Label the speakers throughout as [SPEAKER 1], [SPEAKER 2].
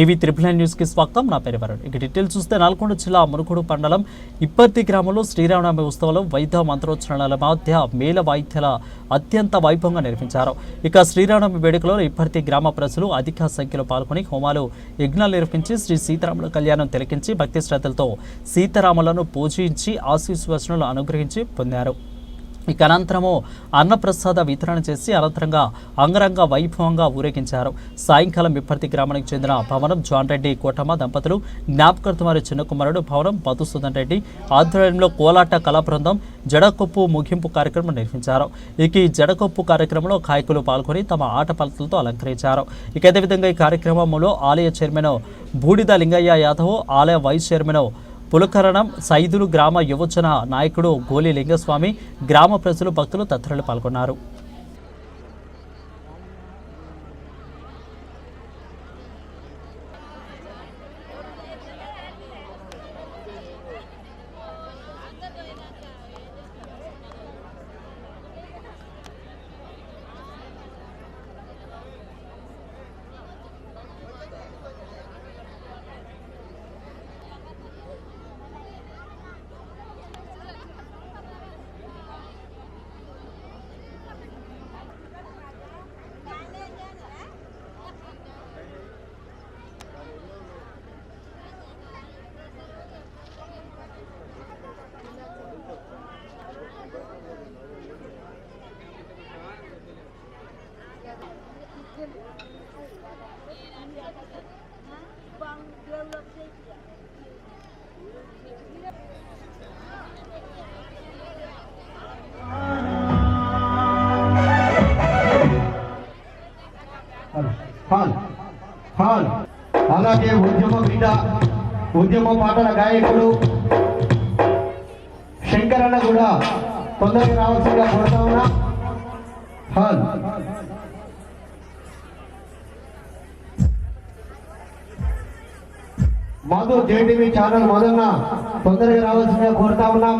[SPEAKER 1] TV triple nine న్యూస్కి స్వాగతం. నా పేరు వరుణ్. ఇక డీటెయిల్స్ చూస్తే నల్గొండ జిల్లా మునుగోడు మండలం ఇప్పర్తి గ్రామంలో శ్రీరామనవమి ఉత్సవంలో వైద్య మంత్రోచ్చరణల మధ్య మేళ వాయిద్యాల అత్యంత వైభవంగా నిర్మించారు ఇక శ్రీరామనవమి వేడుకలో ఇప్పర్తి గ్రామ ప్రజలు అధిక సంఖ్యలో పాల్గొని హోమాలు యజ్ఞాలు నిర్వహించి శ్రీ సీతారాముల కళ్యాణం తిలకించి భక్తి శ్రద్ధలతో సీతారాములను పూజించి ఆశీస్వచనలు అనుగ్రహించి పొందారు. ఇక అనంతరము అన్నప్రసాద వితరణ చేసి అనంతరంగా అంగరంగ వైభవంగా ఊరేగించారు. సాయంకాలం విప్పర్తి గ్రామానికి చెందిన భవనం జాన్ రెడ్డి కోటమ్మ దంపతులు జ్ఞాపకర్త వారి చిన్న కుమారుడు భవనం మధుసూదన్ రెడ్డి ఆధ్వర్యంలో కోలాట కళా బృందం జడకొప్పు ముగింపు కార్యక్రమం నిర్వహించారు. ఇక ఈ జడకొప్పు కార్యక్రమంలో కాయకులు పాల్గొని తమ ఆట పలతలతో అలంకరించారు. ఇక అదేవిధంగా ఈ కార్యక్రమంలో ఆలయ చైర్మన్ బూడిద లింగయ్య యాదవ్ ఆలయ వైస్ చైర్మన్ పులకరణం సైదులు గ్రామ యువజన నాయకుడు గోలి లింగస్వామి గ్రామ ప్రజలు భక్తులు తదితరులు పాల్గొన్నారు.
[SPEAKER 2] అలాగే ఉద్యమ బిడ్డ ఉద్యమ పాటల గాయకుడు శంకరన్న కూడా తొందరగా రావాల్సిందిగా కోరుతా ఉన్నా. హాల్. మాధు జేటీవీ ఛానల్ మొదలన తొందరగా రావాల్సిందిగా కోరుతా ఉన్నాం.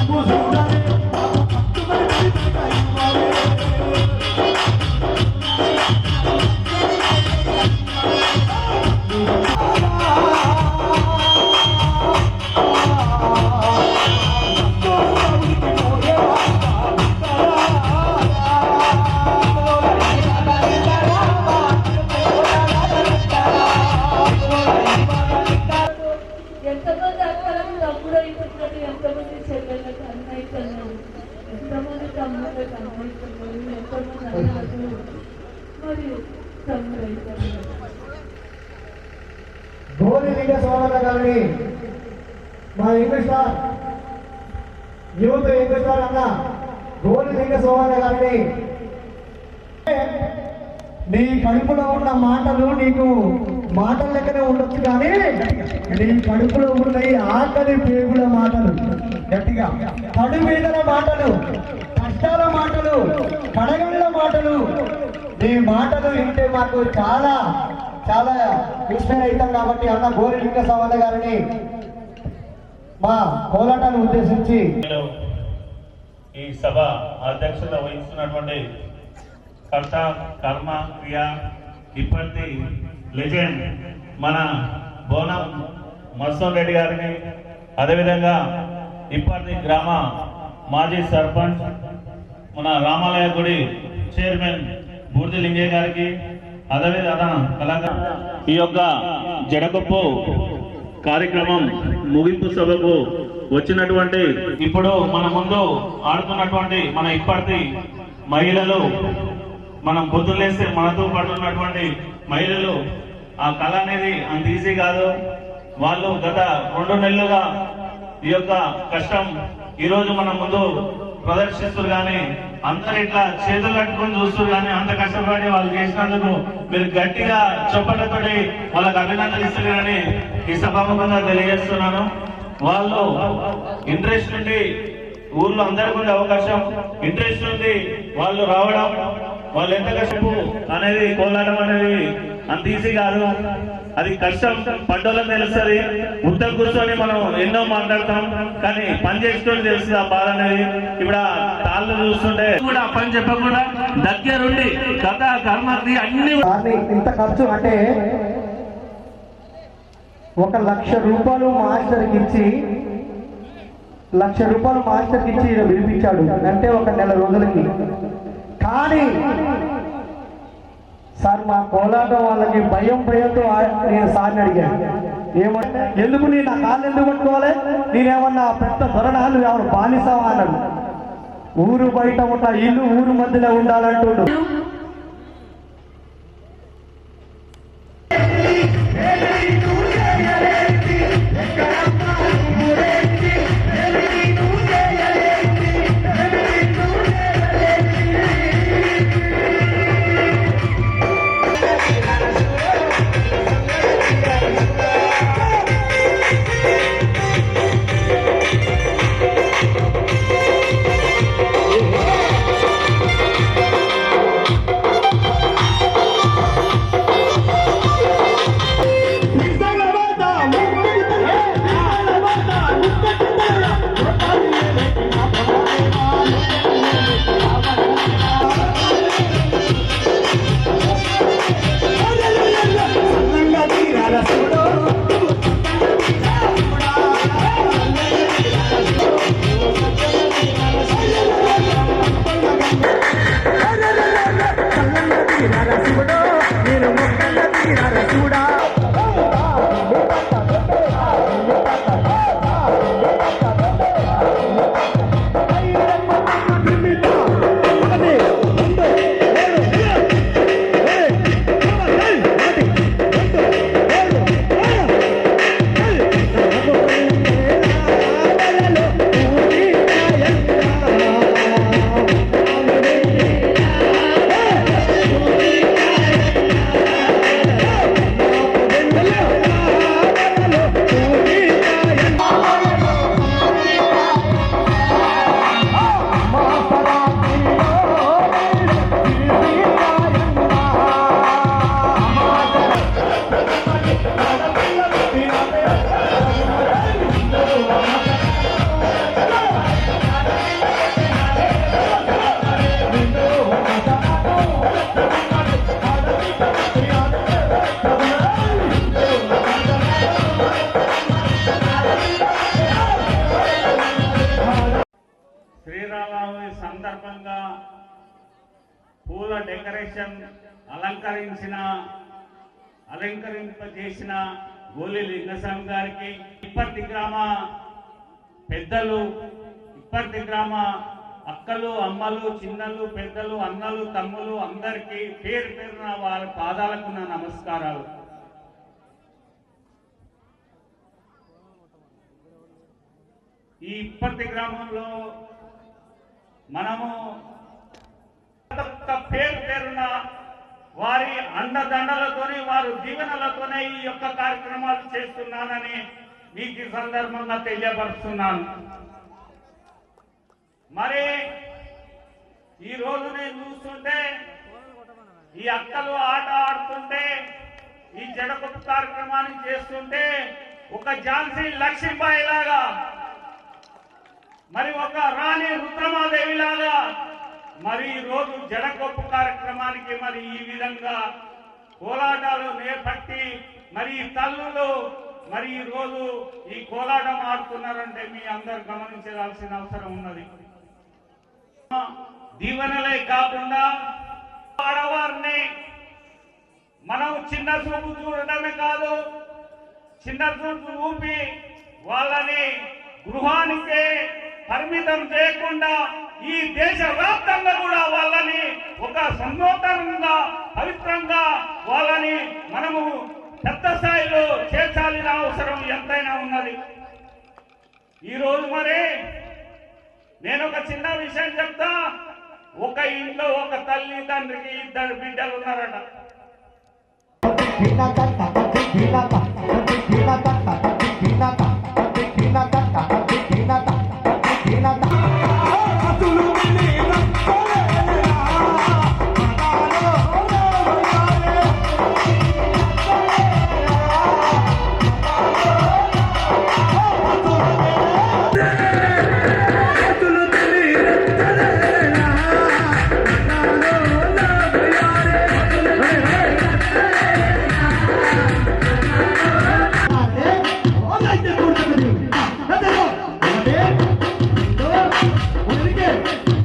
[SPEAKER 2] ఇండియా లింగ గారిని మా English sir youth English sir అన్న గోరి లింగ సోదర గారిని నీ కడుపులో ఉన్న మాటలు నీకు మాటల లెక్కనే ఉండొచ్చు కానీ నీ కడుపులో ఉన్న ఆకలి పేగుల మాటలు. గట్టిగా. కడు మాటలు కష్టాల మాటలు కడగళ్ళ మాటలు. నీ మాటలు వింటే మాకు చాలా చాలా ఇన్స్పైర్ అవుతాం కాబట్టి అన్న గోరి లింగస్వామి గారిని మా కోలాటాన్ని ఉద్దేశించి
[SPEAKER 3] ఈ సభ అధ్యక్షత వహిస్తున్నటువంటి కర్త కర్మ క్రియ ఇప్పటి లెజెండ్ మన బోనం మత్స్యం రెడ్డి గారిని అదేవిధంగా ఇప్పటి గ్రామ మాజీ సర్పంచ్ మన రామాలయ గుడి చైర్మన్ బూర్ది లింగే గారికి ఈ యొక్క జడకొప్పు కార్యక్రమం ముగింపు సభకు వచ్చినటువంటి ఇప్పుడు మన ముందు ఆడుతున్నటువంటి మన ఇప్పటి మహిళలు మనం పొద్దులేస్తే మనతో పడుతున్నటువంటి మహిళలు ఆ కళ అనేది అంత ఈజీ కాదు. వాళ్ళు గత రెండు నెలలుగా ఈ యొక్క కష్టం ఈరోజు మన ముందు ప్రదర్శిస్తారు కానీ అందరు ఇట్లా చేతులు కట్టుకొని చూస్తారు కానీ అంత కష్టపడి వాళ్ళు చేసినందుకు మీరు గట్టిగా చొప్పలతోటి వాళ్ళకి అభినందనలు ఇస్తారని ఈ సభాముఖంగా తెలియజేస్తున్నాను. వాళ్ళు ఇంట్రెస్ట్ ఉండి ఊర్లో అందరికి ఉండే అవకాశం ఇంట్రెస్ట్ ఉంది వాళ్ళు రావడం వాళ్ళు ఎంత కష్టపు అనేది కోలాటం అనేది అంత ఈజీ కాదు. అది కష్టం పడ్డోళ్ళకి తెలుస్తుంది ఉత్తర కూర్చొని మనం ఎన్నో మాట్లాడతాం కానీ పని చేసుకొని తెలుస్తుంది ఆ బాధ అనేది ఇప్పుడు ఆ తాళ్ళు చూస్తుంటే కూడా పని చెప్పకుండా దగ్గరుండి కథ కర్మ అన్ని
[SPEAKER 2] ఇంత ఖర్చు అంటే ఒక లక్ష రూపాయలు మాస్టర్కి ఇచ్చి లక్ష రూపాయలు మాస్టర్కి ఇచ్చి వినిపించాడు అంటే ఒక నెల రోజులకి. కానీ సార్ మా కోలాటం వాళ్ళకి భయం భయంతో నేను సార్ని అడిగాను. ఏమంటే ఎందుకు నేను నా కాళ్ళు ఎందుకు పట్టుకోవాలి? నేనేమన్నా పెద్ద దొరనాలు ఎవరు బానిసావా? అన్నాడు. ఊరు బయట ఉన్న ఇల్లు ఊరు మధ్యలో ఉండాలంటుడు.
[SPEAKER 3] సందర్భంగా పూల డెకరేషన్ అలంకరించిన అలంకరింపజేసిన గోలి లింగస్వామి గారికి ఇప్పటి గ్రామ పెద్దలు ఇప్పటి గ్రామ అక్కలు అమ్మలు చిన్నలు పెద్దలు అన్నలు తమ్ములు అందరికీ పేరు పేరున వారి పాదాలకు నా నమస్కారాలు. ఈ ఇప్పటి గ్రామంలో మనము పేరు పేరున వారి అండదండలతోనే వారు దీవెనలతోనే ఈ యొక్క కార్యక్రమాలు చేస్తున్నానని మీకు ఈ సందర్భంగా తెలియపరుస్తున్నాను. మరి ఈ రోజు నేను చూస్తుంటే
[SPEAKER 2] ఈ అక్కలు ఆట ఆడుతుంటే ఈ జడకొట్టు కార్యక్రమాన్ని చేస్తుంటే ఒక ఝాన్సీ లక్ష్మీబాయి లాగా మరి ఒక రాణి రుద్రమాదేవి లాగా మరి ఈ రోజు జడకొప్పు కార్యక్రమానికి మరి ఈ విధంగా కోలాటాలు నేపట్టి మరి తల్లులు మరి ఈ రోజు ఈ కోలాటం ఆడుతున్నారంటే మీ అందరు గమనించాల్సిన అవసరం ఉన్నది. దీవెనలే కాకుండా ఆడవారిని మనం చిన్న చూపు చూడటమే కాదు చిన్న చూపు చూపి వాళ్ళని గృహానికే పరిమితం చేయకుండా ఈ దేశ వ్యాప్తంగా కూడా వాళ్ళని ఒక సన్నోత్తరంగా పవిత్రంగా వాళ్ళని మనము పెద్ద స్థాయిలో చేర్చాల్సిన అవసరం ఎంతైనా ఉన్నది. ఈరోజు మరి నేను ఒక చిన్న విషయం చెప్తా. ఒక ఇంట్లో ఒక తల్లి తండ్రికి ఇద్దరు బిడ్డలు ఉన్నారట.
[SPEAKER 4] இருக்கு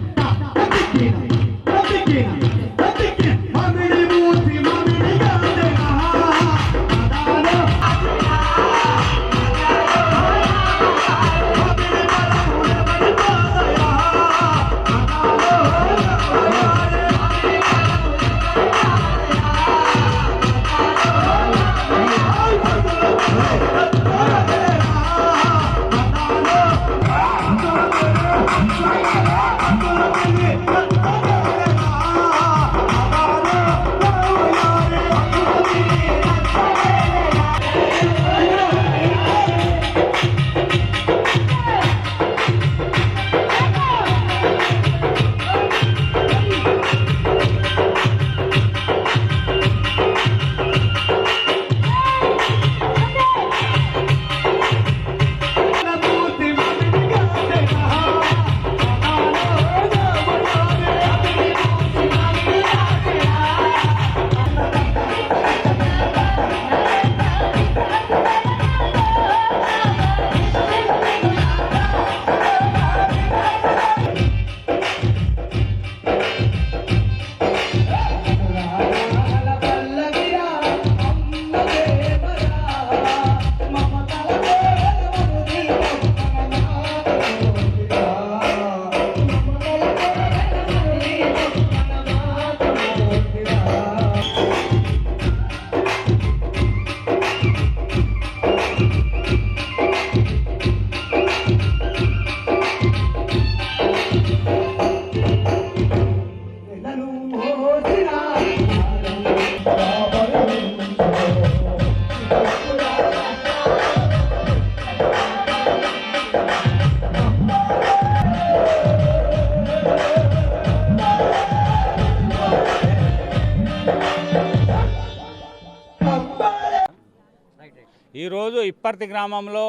[SPEAKER 4] ఈరోజు ఇప్పర్తి గ్రామంలో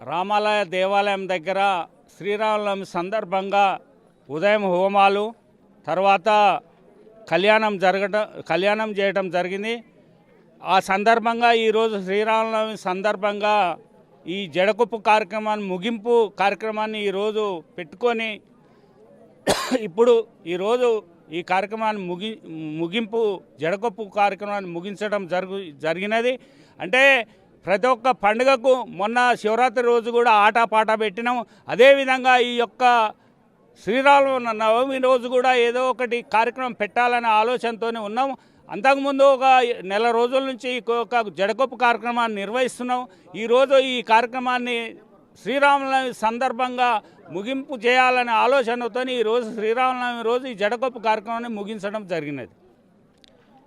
[SPEAKER 4] రామాలయ దేవాలయం దగ్గర శ్రీరామనవమి సందర్భంగా ఉదయం హోమాలు తర్వాత కళ్యాణం జరగటం కళ్యాణం చేయటం జరిగింది. ఆ సందర్భంగా ఈరోజు శ్రీరామనవమి సందర్భంగా ఈ జడకొప్పు కార్యక్రమాన్ని ముగింపు కార్యక్రమాన్ని ఈరోజు పెట్టుకొని ఇప్పుడు ఈరోజు ఈ కార్యక్రమాన్ని ముగి ముగింపు జడకొప్పు కార్యక్రమాన్ని ముగించడం జరుగు జరిగినది. అంటే ప్రతి ఒక్క పండుగకు మొన్న శివరాత్రి రోజు కూడా ఆటపాట పెట్టినాం. అదేవిధంగా ఈ యొక్క శ్రీరామ నవమి రోజు కూడా ఏదో ఒకటి కార్యక్రమం పెట్టాలనే ఆలోచనతోనే ఉన్నాం. అంతకుముందు ఒక నెల రోజుల నుంచి ఒక జడకొప్పు కార్యక్రమాన్ని నిర్వహిస్తున్నాం. ఈరోజు ఈ కార్యక్రమాన్ని శ్రీరామనవమి సందర్భంగా ముగింపు చేయాలనే ఆలోచనతో ఈరోజు శ్రీరామనవమి రోజు ఈ జడకొప్పు కార్యక్రమాన్ని ముగించడం జరిగినది.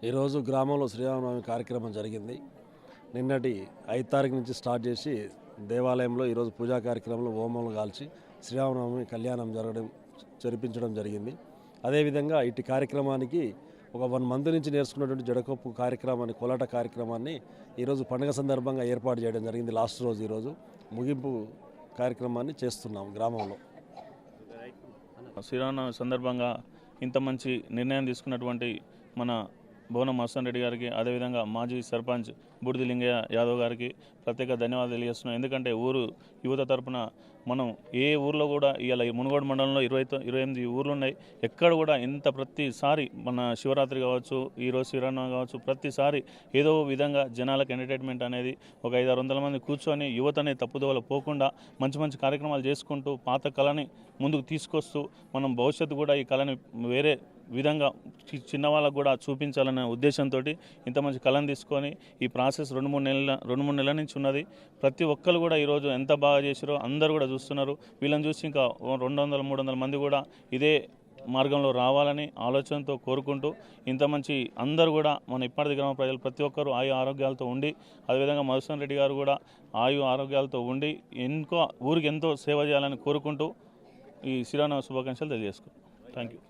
[SPEAKER 5] ఈరోజు గ్రామంలో శ్రీరామనవమి కార్యక్రమం జరిగింది. నిన్నటి ఐదు తారీఖు నుంచి స్టార్ట్ చేసి దేవాలయంలో ఈరోజు పూజా కార్యక్రమంలో హోమాలు కాల్చి శ్రీరామనవమి కళ్యాణం జరగడం జరిపించడం జరిగింది. అదేవిధంగా ఇటు కార్యక్రమానికి ఒక వన్ మంత్ నుంచి నేర్చుకున్నటువంటి జడకొప్పు కార్యక్రమాన్ని కోలాట కార్యక్రమాన్ని ఈరోజు పండుగ సందర్భంగా ఏర్పాటు చేయడం జరిగింది. లాస్ట్ రోజు ఈరోజు ముగింపు కార్యక్రమాన్ని చేస్తున్నాం గ్రామంలో.
[SPEAKER 3] శ్రీరామ సందర్భంగా ఇంత మంచి నిర్ణయం తీసుకున్నటువంటి మన భువనం మస్తాన్ రెడ్డి గారికి అదేవిధంగా మాజీ సర్పంచ్ బూడిది లింగయ్య యాదవ్ గారికి ప్రత్యేక ధన్యవాదాలు తెలియజేస్తున్నాం. ఎందుకంటే ఊరు యువత తరపున మనం ఏ ఊర్లో కూడా ఇవాళ ఈ మునుగోడు మండలంలో ఇరవై ఇరవై ఎనిమిది ఊర్లు ఉన్నాయి ఎక్కడ కూడా ఇంత ప్రతిసారి మన శివరాత్రి కావచ్చు ఈరోజు శ్రీరామనవమి కావచ్చు ప్రతిసారి ఏదో విధంగా జనాలకు ఎంటర్టైన్మెంట్ అనేది ఒక ఐదు ఆరు వందల మంది కూర్చొని యువతని తప్పుదోవలు పోకుండా మంచి మంచి కార్యక్రమాలు చేసుకుంటూ పాత కళని ముందుకు తీసుకొస్తూ మనం భవిష్యత్తు కూడా ఈ కళని వేరే విధంగా చి- చిన్న వాళ్ళకు కూడా చూపించాలనే ఉద్దేశంతో ఇంత మంచి కళను తీసుకొని ఈ ప్రాసెస్ రెండు మూడు నెలల రెండు మూడు నెలల నుంచి ఉన్నది. ప్రతి ఒక్కరు కూడా ఈరోజు ఎంత బాగా చేసారో అందరూ కూడా చూస్తున్నారు. వీళ్ళని చూసి ఇంకా రెండు వందల మూడు వందల మంది కూడా ఇదే మార్గంలో రావాలని ఆలోచనతో కోరుకుంటూ ఇంత మంచి అందరూ కూడా మన ఇప్పటి గ్రామ ప్రజలు ప్రతి ఒక్కరూ ఆయు ఆరోగ్యాలతో ఉండి అదేవిధంగా మధుసూన్ రెడ్డి గారు కూడా ఆయు ఆరోగ్యాలతో ఉండి ఎంతో ఊరికి ఎంతో సేవ చేయాలని కోరుకుంటూ ఈ శ్రీరామ శుభాకాంక్షలు తెలియజేసుకుంటాం థ్యాంక్ యూ